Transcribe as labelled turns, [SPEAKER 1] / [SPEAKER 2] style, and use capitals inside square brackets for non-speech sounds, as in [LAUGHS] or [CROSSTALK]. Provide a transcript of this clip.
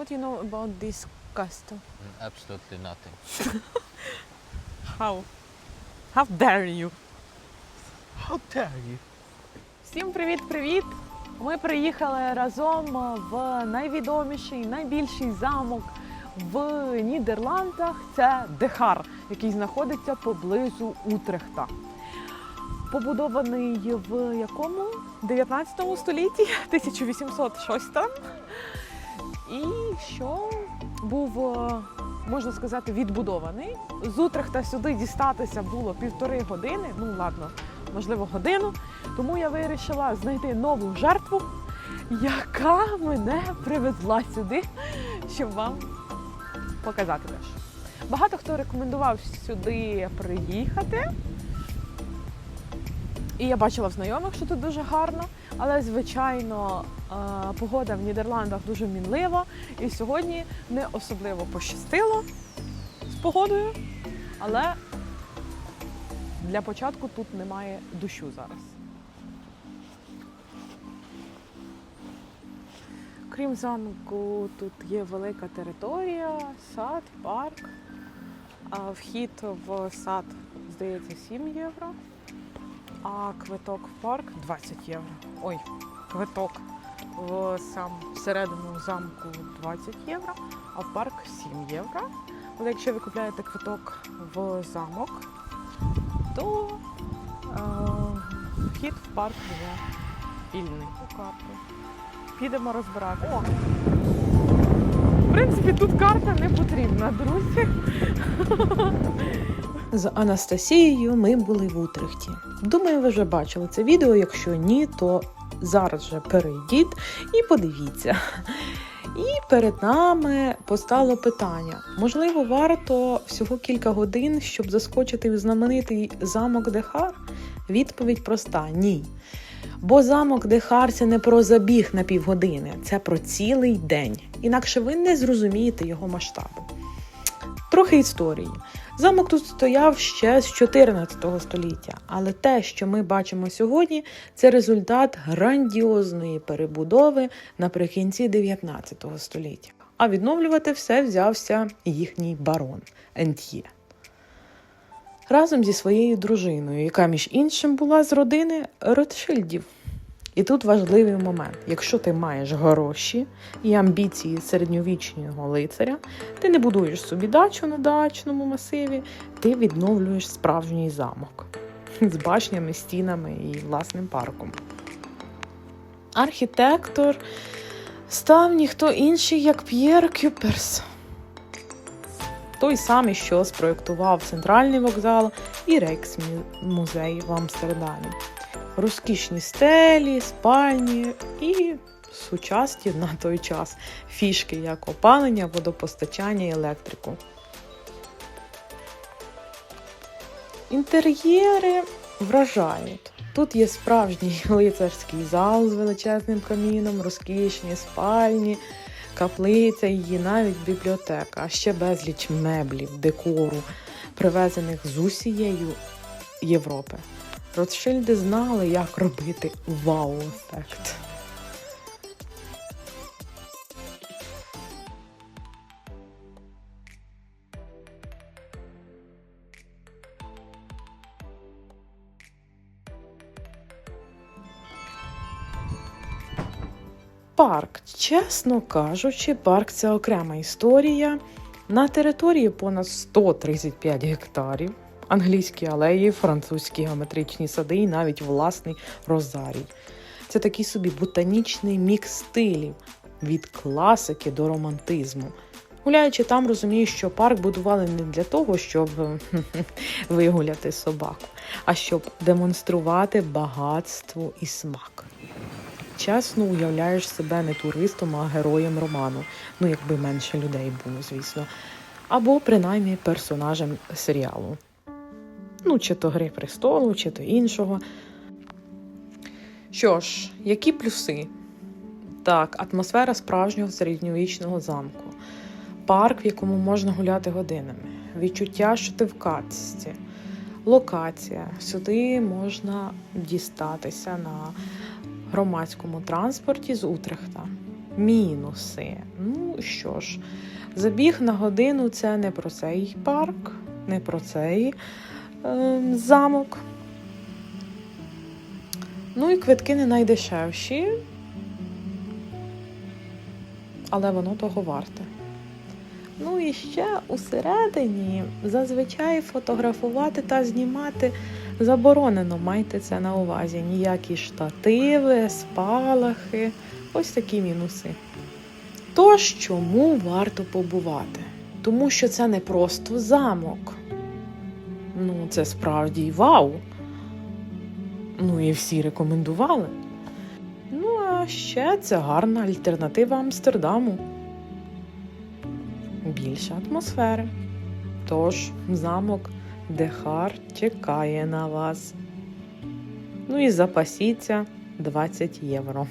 [SPEAKER 1] What do you know about this castle?
[SPEAKER 2] Absolutely nothing. [LAUGHS]
[SPEAKER 1] How? How dare you?
[SPEAKER 2] How dare you?
[SPEAKER 1] Всім привіт-привіт! Ми приїхали разом в найвідоміший, найбільший замок в Нідерландах. Це Дехар, який знаходиться поблизу Утрехта. Побудований в якому? 19 столітті, [LAUGHS] 1806 там. І що був, е, можна сказати, відбудований. З Утрехта сюди дістатися було півтори години, ну ладно, можливо, годину. Тому я вирішила знайти нову жертву, яка мене привезла сюди, щоб вам показати теж. Багато хто рекомендував сюди приїхати. І я бачила в знайомих, що тут дуже гарно, але звичайно е, погода в Нідерландах дуже мінлива. І сьогодні не особливо пощастило з погодою, але для початку тут немає дощу зараз. Крім замку, тут є велика територія, сад, парк. Вхід в сад, здається, 7 євро, а квиток в парк 20 євро. Ой, квиток в сам всередину замку 20 євро, а в парк 7 євро. Але якщо ви купляєте квиток в замок, то е, вхід в парк вже вільний. У карту. Підемо розбирати. О! В принципі, тут карта не потрібна, друзі. [LAUGHS]
[SPEAKER 3] З Анастасією ми були в Утрехті. Думаю, ви вже бачили це відео. Якщо ні, то зараз же перейдіть і подивіться. І перед нами постало питання: можливо, варто всього кілька годин, щоб заскочити в знаменитий замок Дехар? Відповідь проста: ні. Бо замок Дехар це не про забіг на півгодини, це про цілий день. Інакше ви не зрозумієте його масштабу. Трохи історії. Замок тут стояв ще з 14 століття, але те, що ми бачимо сьогодні, це результат грандіозної перебудови наприкінці 19 століття. А відновлювати все взявся їхній барон Ент'є. Разом зі своєю дружиною, яка між іншим була з родини Ротшильдів. І тут важливий момент: якщо ти маєш гроші і амбіції середньовічного лицаря, ти не будуєш собі дачу на дачному масиві, ти відновлюєш справжній замок з башнями, стінами і власним парком. Архітектор став ніхто інший, як П'єр Кюперс. Той самий, що спроєктував центральний вокзал і Рейкс-музей в Амстердамі. Розкішні стелі, спальні і сучасні на той час фішки, як опалення, водопостачання і електрику. Інтер'єри вражають. Тут є справжній [LAUGHS] лицарський зал з величезним каміном, розкішні спальні, каплиця і навіть бібліотека, а ще безліч меблів, декору, привезених з усією Європи. Ротшильди знали, як робити вау-ефект. Парк, чесно кажучи, парк це окрема історія. На території понад 135 гектарів, англійські алеї, французькі геометричні сади і навіть власний розарій. Це такий собі ботанічний мікс стилів від класики до романтизму. Гуляючи там, розумію, що парк будували не для того, щоб [LAUGHS] вигуляти собаку, а щоб демонструвати багатство і смак. Чесно уявляєш себе не туристом, а героєм роману. Ну, якби менше людей було, звісно. Або принаймні персонажем серіалу. Ну, чи то Гри престолу, чи то іншого. Що ж, які плюси? Так, атмосфера справжнього середньовічного замку, парк, в якому можна гуляти годинами, відчуття, що ти в катці, локація. Сюди можна дістатися на громадському транспорті з Утрехта. мінуси. Ну що ж, забіг на годину це не про цей парк, не про цей замок. Ну і квитки не найдешевші, але воно того варте. Ну і ще усередині зазвичай фотографувати та знімати заборонено, майте це на увазі. Ніякі штативи, спалахи, ось такі мінуси. Тож, чому варто побувати? Тому що це не просто замок. Ну, це справді вау. Ну і всі рекомендували. Ну, а ще це гарна альтернатива Амстердаму. Більше атмосфери. Тож, замок Дехар чекає на вас. Ну і запасіться 20 євро.